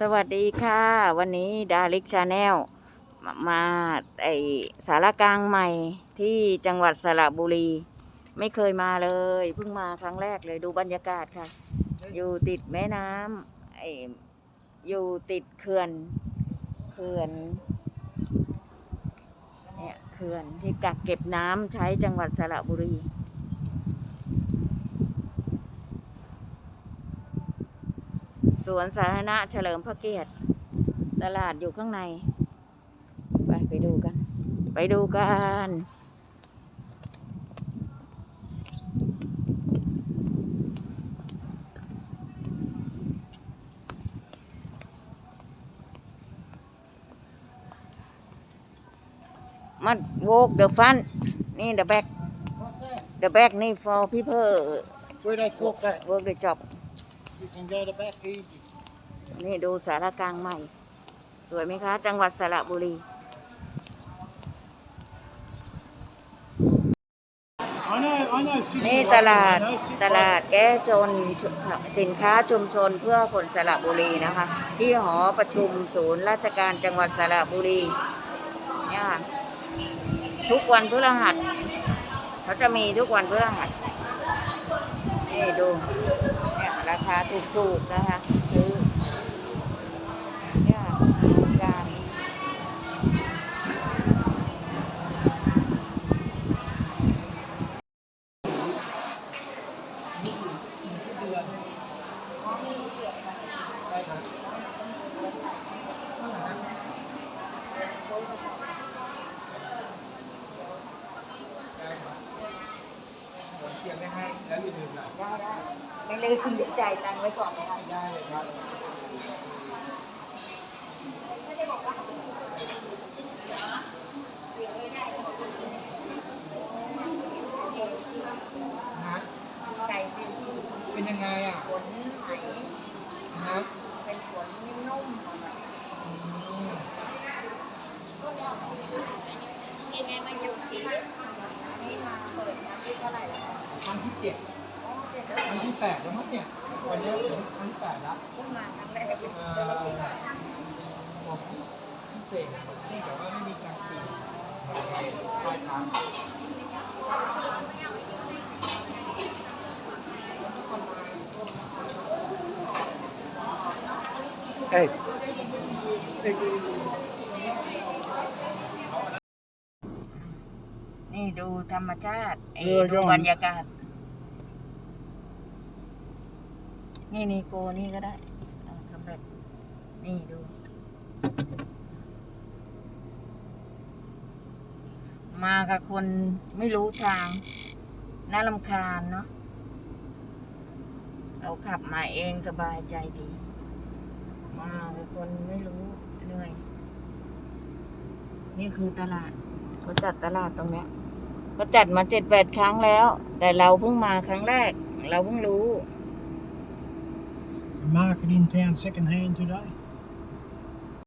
สวัสดีค่ะ วันนี้ดาริกชาแนลมาไอสารกลางใหม่ที่จังหวัดสระบุรี ไม่เคยมาเลยเพิ่งมาครั้งแรกเลยดูบรรยากาศค่ะ อยู่ติดแม่น้ำไออยู่ติดเขื่อนเขื่อนเนี่ยเขื่อนที่กักเก็บน้ำใช้จังหวัดสระบุรี สวนสาธารณะเฉลิมพระเกียรติ ตลาดอยู่ข้างใน ไปไปดูกัน ไปดูกันมา walk the front นี่ the back What's that? the back นี่ for people Where they cook that? work the job You can go to back easy. นี่ดูสารกลางใหม่ สวยไหมคะ จังหวัดสระบุรี I know, I know. Sydney นี่ like ต it, ลาด you know, Sydney ตลาด like แก้จนสินค้าชุมชนเพื่อคนสระบุรีนะคะ ที่หอประชุมศูนย์ราชการจังหวัดสระบุรีเนี่ยค่ะทุกวันพฤหัสเขาจะมีทุกวันพฤหัสนี่ดูเนี่ยราคาถูกๆนะคะซื้อเนี่ยค่ะการ ไม่ให้แล้วอย่าลืมนะได้ได้ไม่ลืมเดี๋ยวจ่ายตังไว้ก่อนนะคะได้เลยครับฮะไก่เป็นเป็นยังไงอะขนไหมฮะเป็นขนนุ่มๆอะอืมยังไงมาอยู่สี นี่มาเปิดน้ำที่เท่าไหร่แล้วคะครั้งที่เจ็ดอ๋อเจ็ดครั้งที่แปดแล้วมั้งเนี่ยวันนี้ถึงครั้งที่แปดแล้วเพิ่งมาครั้งแรกเป็นเอ่เจ้าหอน้าที่ค่ะบอกพิเศษที่แต่ว่าไม่มีการขี่ปลายทางเอ้ยนี่ ดูธรรมชาติเอ้ยเออดูยอดบรรยากาศ นี่นี่โกนี่ก็ได้อ่าสำเร็จนี่ดู มากับคนไม่รู้ทาง น่าลำคาญเนาะเราขับมาเองสบายใจดี มากับคนไม่รู้เหนื่อย นี่คือตลาดเขาจัดตลาดตรงเนี้ย ก็จัดมาเจ็ดแปดครั้งแล้ว แต่เราเพิ่งมาครั้งแรก เราเพิ่งรู้ marketing town second hand today.